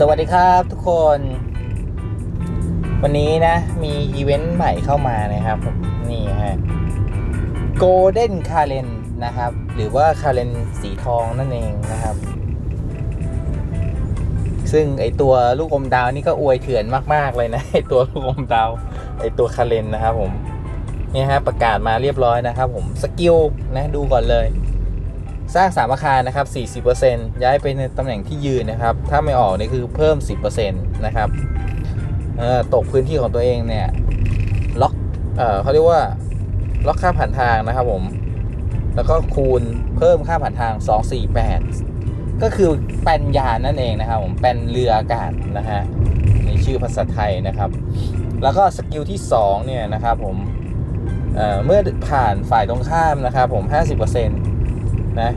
สวัสดีครับทุกคน วันนี้นะ มีอีเวนต์ใหม่เข้ามานะครับผมนี่ฮะ Golden c a r e n นะครับ หรือว่า c a r e n สีทองนั่นเองนะครับ ซึ่งไอตัวลูกอมดาวนี่ก็อวยเถื่อนมาก ๆ เลยนะ ไอตัวลูกอมดาว ไอตัวคาเรนนะครับผม นี่ฮะ ประกาศมาเรียบร้อยนะครับผม สกิลนะดูก่อนเลย สร้างสามอาคารนะครับ 40%ย้ายไปในตำแหน่งที่ยืนนะครับ ถ้าไม่ออกนี่คือเพิ่ม 10%นะครับตกพื้นที่ของตัวเองเนี่ยล็อกเอเขาเรียกว่าล็อกค่าผ่านทางนะครับผมแล้วก็คูณเพิ่มค่าผ่านทาง 248 ก็คือแปนยานนั่นเองนะครับผมแปนเรืออากาศนะฮะในชื่อภาษาไทยนะครับ แล้วก็สกิลที่ 2 เนี่ยนะครับผมเเมื่อผ่านฝ่ายตรงข้ามนะครับผม 50% นะ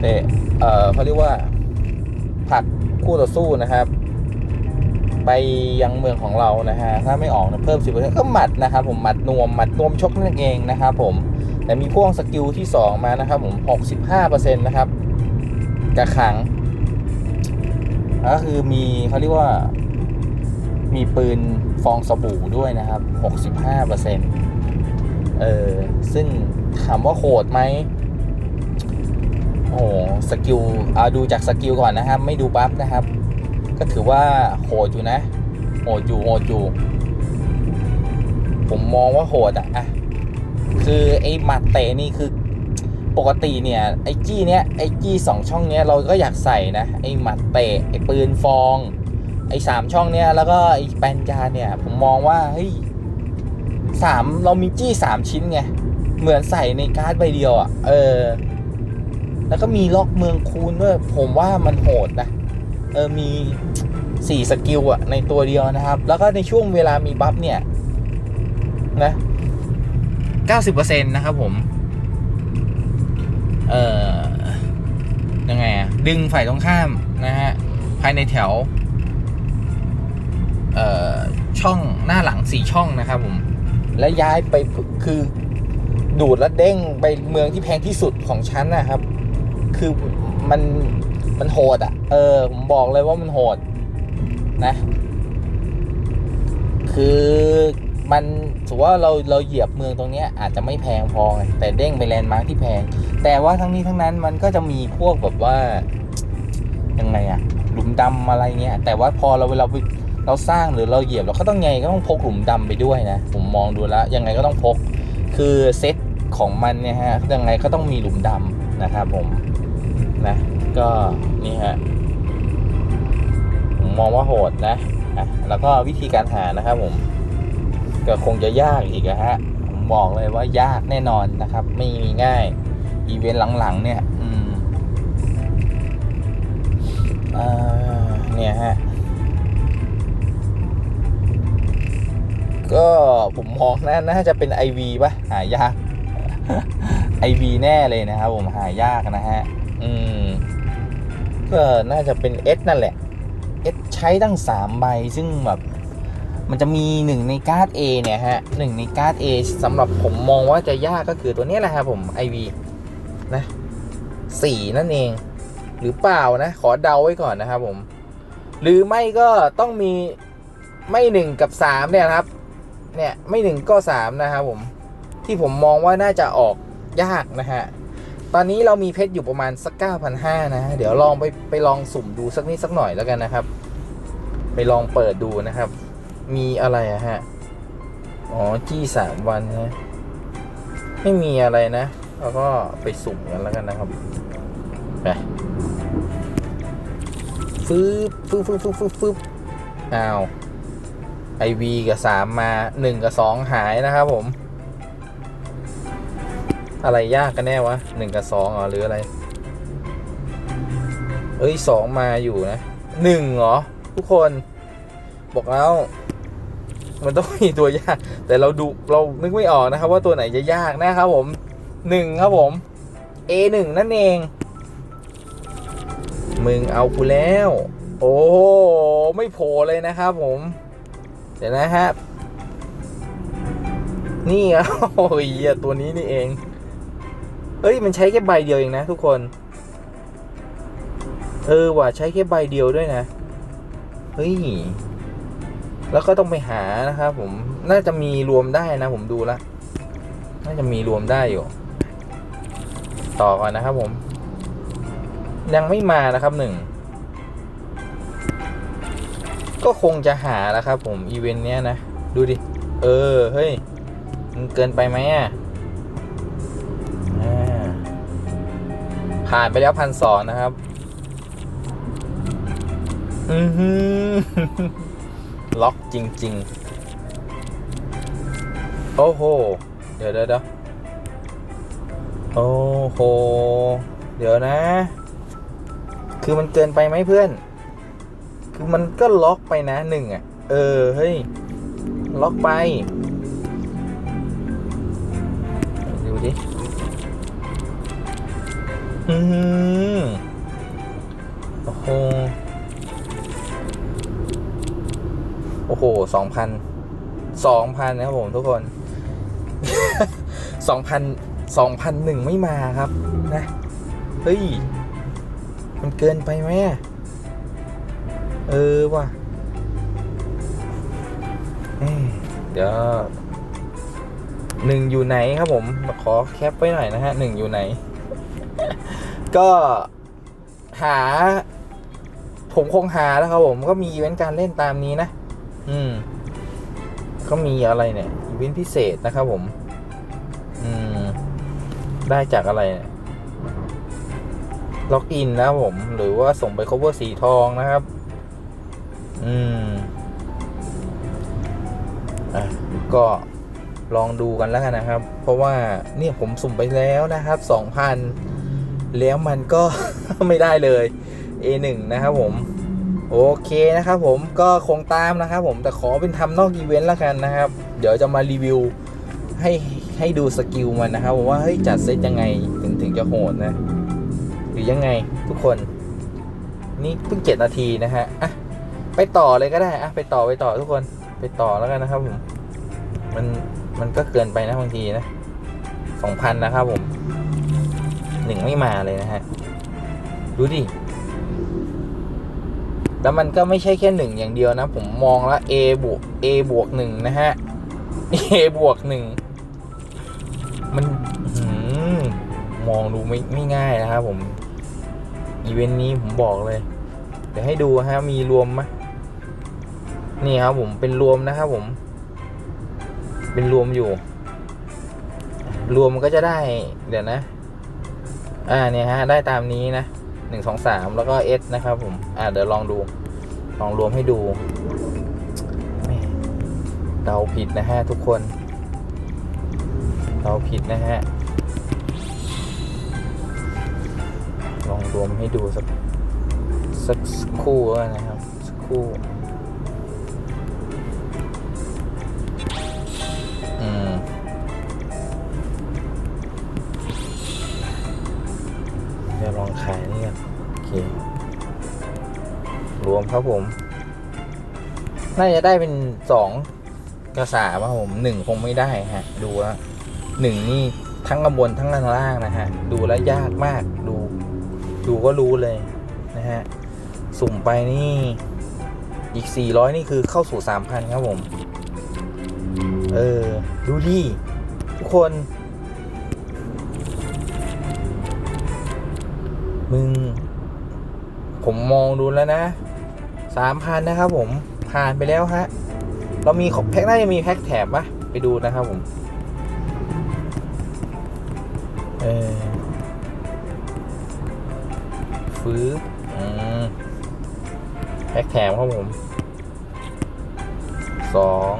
เตะเออเขาเรียกว่าผลักคู่ต่อสู้นะครับ ไปยังเมืองของเรานะฮะถ้าไม่ออกนะเพิ่ม10%ก็หมัดนะครับผมหมัดนวมหมัดนวมชกนั่นเองนะครับผมแต่มีพ่วงสกิลที่ 2 มานะครับผม65%นะครับกระขังก็คือมีเขาเรียกว่ามีปืนฟองสบู่ด้วยนะครับ 65%เออซึ่งถามว่าโหดไหม โอ้โหสกิลเอาดูจากสกิลก่อนนะครับ ไม่ดูบัฟนะครับ ก็ถือว่าโหดอยู่นะ โหดอยู่โหดอยู่ ผมมองว่าโหดอะอะคือไอ้หมัดเตะนี่คือปกติเนี่ยไอ้จี้เนี้ยไอ้จี้สองช่องเนี้ยเราก็อยากใส่นะไอ้หมัดเตะไอ้ปืนฟอง ไอ้สามช่องเนี้ยแล้วก็ไอ้แปนจานเนี่ย ผมมองว่าเฮ้ยสามเรามีจี้สามชิ้นไงเหมือนใส่ในการ์ดใบเดียวอะ่ะเออ แล้วก็มีล็อกเมืองคูณด้วยผมว่ามันโหดนะ เออ มีสี่สกิลอะในตัวเดียวนะครับ แล้วก็ในช่วงเวลามีบัฟเนี่ย นะเก้าสิบเปอร์เซ็นะครับผม เอ่อ ยังไงอะดึงฝ่ายตรงข้ามนะฮะ ภายในแถว เอ่อ ช่องหน้าหลังสี่ช่องนะครับผม และย้ายไปคือดูดแล้วเด้งไปเมืองที่แพงที่สุดของฉันนะครับ คือมันมันโหดอะ่ะ เออ ผมบอกเลยว่ามันโหด นะ คือมันถือว่าเราเราเหยียบเมืองตรงนี้อาจจะไม่แพงพอไงแต่เด้งไปแลนด์มาร์คที่แพง แต่ว่าทั้งนี้ทั้งนั้นมันก็จะมีพวกแบบว่ายังไงอะหลุมดำอะไรเงี้ย แต่ว่าพอเราเวลาเราสร้างหรือเราเหยียบเราก็ต้องไงก็ต้องพกหลุมดำไปด้วยนะ ผมมองดูแล้วยังไงก็ต้องพก คือเซ็ตของมันเนี่ยฮะยังไงก็ต้องมีหลุมดำนะครับผม นะ ก็นี่ฮะผมมองว่าโหดนะอะแล้วก็วิธีการหานะครับผม ก็คงจะยากอีกะฮะผมบอกเลยว่ายากแน่นอนนะครับ ไม่มีง่ายอีเวนต์หลังๆ เนี่ย อืมอ่าเนี่ยฮะก็ผมมองน่าน่าจะเป็น IV ป่ะ หายาก IV แน่เลยนะครับผมหายากนะฮะ อืม ก็น่าจะเป็น S นั่นแหละ S ใช้ตั้ง3ใบ ซึ่งแบบมันจะมีหนึ่งในการ์ด A เนี่ยฮะหนึ่งในการ์ด A สำหรับผมมองว่าจะยากก็คือตัวนี้แหละครับผม IV นะสี่นั่นเอง หรือเปล่านะ ขอเดาไว้ก่อนนะครับผม หรือไม่ก็ต้องมีไม่หนึ่งกับสามเนี่ยครับ เนี่ยไม่หนึ่งก็สามนะครับผม ที่ผมมองว่าน่าจะออกยากนะฮะ ตอนนี้เรามีเพชรอยู่ประมาณสักเก้าพันห้านะฮะเดี๋ยวลองไปไปลองสุ่มดูสักนิดสักหน่อยแล้วกันนะครับ ไปลองเปิดดูนะครับ มีอะไรอะฮะ อ๋อจี้สามวันนะ ไม่มีอะไรนะเราก็ไปสุ่มกันแล้วกันนะครับ ไปฟืบฟืบฟืบฟืบฟืบฟืบอ้าวไอวีกับสามมาหนึ่งกับสองหายนะครับผม อะไรยากกันแน่วะหนึ่งกับสองเหรอหรืออะไร เอ้ยสองมาอยู่นะหนึ่งเหรอ ทุกคน บอกแล้ว มันต้องมีตัวยาก แต่เราดูเรานึกไม่ออกนะครับ ว่าตัวไหนจะยากนะครับผมหนึ่งครับผม A หนึ่งนั่นเอง มึงเอากูแล้ว โอ้โหไม่โผล่เลยนะครับผม เดี๋ยวนะครับ นี่อะโอ้ยตัวนี้นี่เอง เอ้ยมันใช้แค่ใบเดียวเองนะทุกคน เออว่ะใช้แค่ใบเดียวด้วยนะ เฮ้ย แล้วก็ต้องไปหานะครับผม น่าจะมีรวมได้นะผมดูแล้วน่าจะมีรวมได้อยู่ ต่อก่อนนะครับผม ยังไม่มานะครับหนึ่ง ก็คงจะหาแล้วครับผมอีเวนต์เนี้ยนะ ดูดิ เออ เฮ้ยมันเกินไปไหมอะ ผ่านไปแล้วพันสองนะครับ อือหือล็อกจริง ๆ โอ้โหเดี๋ยวเดี๋ยวเดี๋ยวโอ้โห เดี๋ยวนะ คือมันเกินไปไหมเพื่อน คือมันก็ล็อกไปนะหนึ่งอะ เออ เฮ้ย ล็อกไป ดูดิ อืมโอ้โห โอ้โหสองพัน สองพันนะครับผมทุกคนสองพันสองพันหนึ่งไม่มาครับ นะ เฮ้ย มันเกินไปไหมเออว่ะเอ้ยเดี๋ยวหนึ่งอยู่ไหนครับผม ขอแคปไว้หน่อยนะฮะหนึ่งอยู่ไหน ก็หา ผมคงหาแล้วครับผมก็มีอีเวนต์การเล่นตามนี้นะ อืม ก็มีอะไรเนี่ยอีเวนต์พิเศษนะครับผม อืม ได้จากอะไรเนี่ยล็อกอินนะครับผม หรือว่าส่งไป cover สีทองนะครับ อืมอะก็ลองดูกันแล้วกันนะครับ เพราะว่าเนี่ยผมสุ่มไปแล้วนะครับ2,000 แล้วมันก็ไม่ได้เลย A1 นะครับผม โอเคนะครับผมก็คงตามนะครับผมแต่ขอเป็นทำนอกอีเวนต์แล้วกันนะครับ เดี๋ยวจะมารีวิวให้ให้ดูสกิลมันนะครับว่าเฮ้ยจัดเซตยังไงถึงถึงจะโหดนะหรือยังไงทุกคน นี่เพิ่งเจ็ดนาทีนะฮะอะไปต่อเลยก็ได้อะไปต่อไปต่อทุกคนไปต่อแล้วกันนะครับผมมันมันก็เกินไปนะบางทีนะสองพันนะครับผม นึ่งไม่มาเลยนะฮะ ดูดิ แล้วมันก็ไม่ใช่แค่หนึ่งอย่างเดียวนะ ผมมองแล้ว A บวก A บวกหนึ่งนะฮะ A บวกหนึ่งมันมองดูไม่ไม่ง่ายนะครับผมอีเวนต์นี้ผมบอกเลย เดี๋ยวให้ดูฮะ มีรวมไหมนี่ครับผมเป็นรวมนะครับผม เป็นรวมอยู่ รวมก็จะได้ เดี๋ยวนะ อ่าเนี่ยฮะได้ตามนี้นะหนึ่งสองสามแล้วก็ S นะครับผม อ่าเดี๋ยวลองดู ลองรวมให้ดูเดาผิดนะฮะทุกคนเดาผิดนะฮะ ลองรวมให้ดูสักสักคู่นะครับ สักค รวมครับผม น่าจะได้เป็นสองกระสาครับผมหนึ่งคงไม่ได้ฮะ ดูแล้วหนึ่งนี่ทั้งกระบวนทั้งล่างล่างนะฮะ ดูแล้วยากมากดู ดูก็รู้เลยนะฮะ สุ่มไปนี่ อีกสี่ร้อยนี่คือเข้าสู่สามพันครับผม เออ ดูดิทุกคน มึง ผมมองดูแล้วนะ สามพันนะครับผมผ่านไปแล้วฮะ เรามีของแพ็คน่าจะมีแพ็คแถมปะไปดูนะครับผม เออฟื้นอืมแพ็คแถมครับผมสอง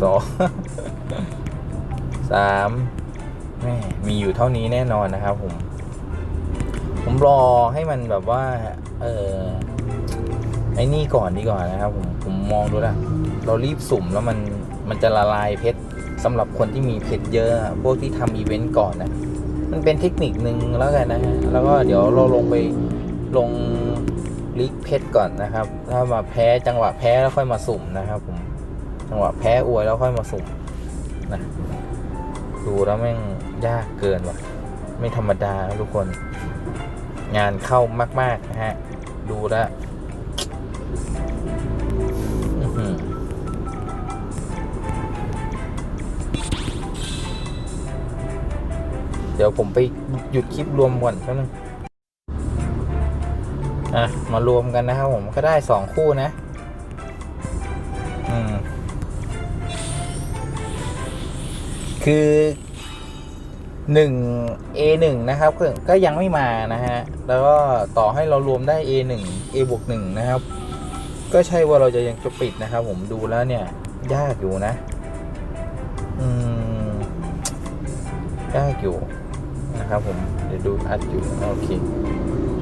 สองสามแม่มีอยู่เท่านี้แน่นอนนะครับผม รอให้มันแบบว่า เออไอ้นี่ก่อนดีกว่านะครับ ผมผมมองดูและเรารีบสุ่มแล้วมันมันจะละลายเพชรสำหรับคนที่มีเพชรเยอะ พวกที่ทำอีเวนต์ก่อนนะมันเป็นเทคนิคนึงแล้วกันนะฮะแล้วก็เดี๋ยวเราลงไปลงลิกเพชรก่อนนะครับ ถ้ามาแพ้จังหวะแพ้แล้วค่อยมาสุ่มนะครับ ผมจังหวะแพ้อวยแล้วค่อยมาสุ่มนะดูแล้วแม่งยากเกินว่ะ ไม่ธรรมดาทุกคน งานเข้ามาก ๆ นะฮะ ดูแลเดี๋ยวผมไปหยุดคลิปรวมก่อนแป๊บนึงอะ มารวมกันนะครับผมก็ได้สองคู่นะ อืม คือ หนึ่ง A หนึ่งนะครับก็ก็ยังไม่มานะฮะ แล้วก็ต่อให้เรารวมได้ A หนึ่ง A บวกหนึ่งนะครับ ก็ใช่ว่าเราจะยังจะปิดนะครับ ผมดูแล้วเนี่ย ยากอยู่นะ อืม ยากอยู่นะครับ ผมเดี๋ยวดูอัดอยู่โอเค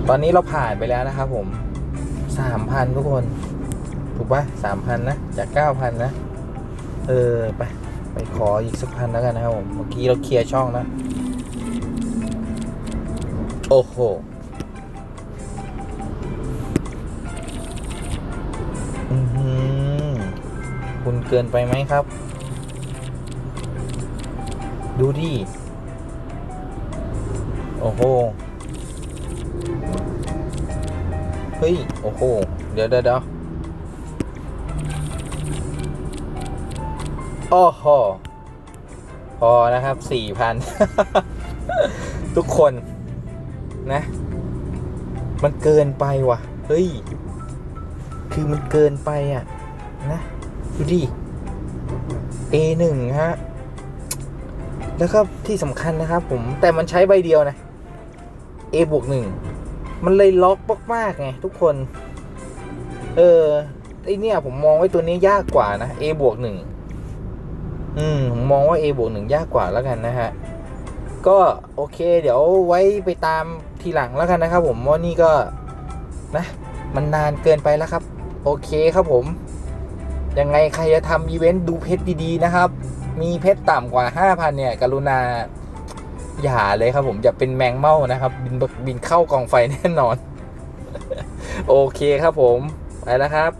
ตอนนี้เราผ่านไปแล้วนะครับ ผมสามพันทุกคน ถูกปะสามพันนะ จากเก้าพันนะ เออ ไป ไปขออีกสักพันแล้วกันนะครับผม เมื่อกี้เราเคลียร์ช่องนะ โอ้โห คุณเกินไปไหมครับ ดูดิ โอ้โห เฮ้ย โอ้โห เดี๋ยวเดี๋ยวเดี๋ยวโอ้โห พอนะครับสี่พัน ทุกคน นะ มันเกินไปว่ะ เฮ้ย คือมันเกินไปอะ นะ ดูดิ A1 ฮะ แล้วก็ที่สำคัญนะครับผม แต่มันใช้ใบเดียวนะ A บวกหนึ่ง มันเลยล็อกมากๆไงทุกคน เออไอเนี่ยผมมองไว้ตัวนี้ยากกว่านะ A บวกหนึ่งอืม ผมมองว่า A บวกหนึ่งยากกว่าแล้วกันนะฮะ ก็โอเค เดี๋ยวไว้ไปตาม ทีหลังแล้วกันนะครับ ผมว่านี่ก็นะมันนานเกินไปแล้วครับ โอเคครับผม ยังไงใครจะทำอีเวนต์ดูเพชรดีๆนะครับ มีเพชรต่ำกว่า 5,000 เนี่ย กรุณาอย่าเลยครับผมอย่าเป็นแมงเม่านะครับ บินบินเข้ากองไฟแน่นอน โอเคครับผม ไปแล้วครับ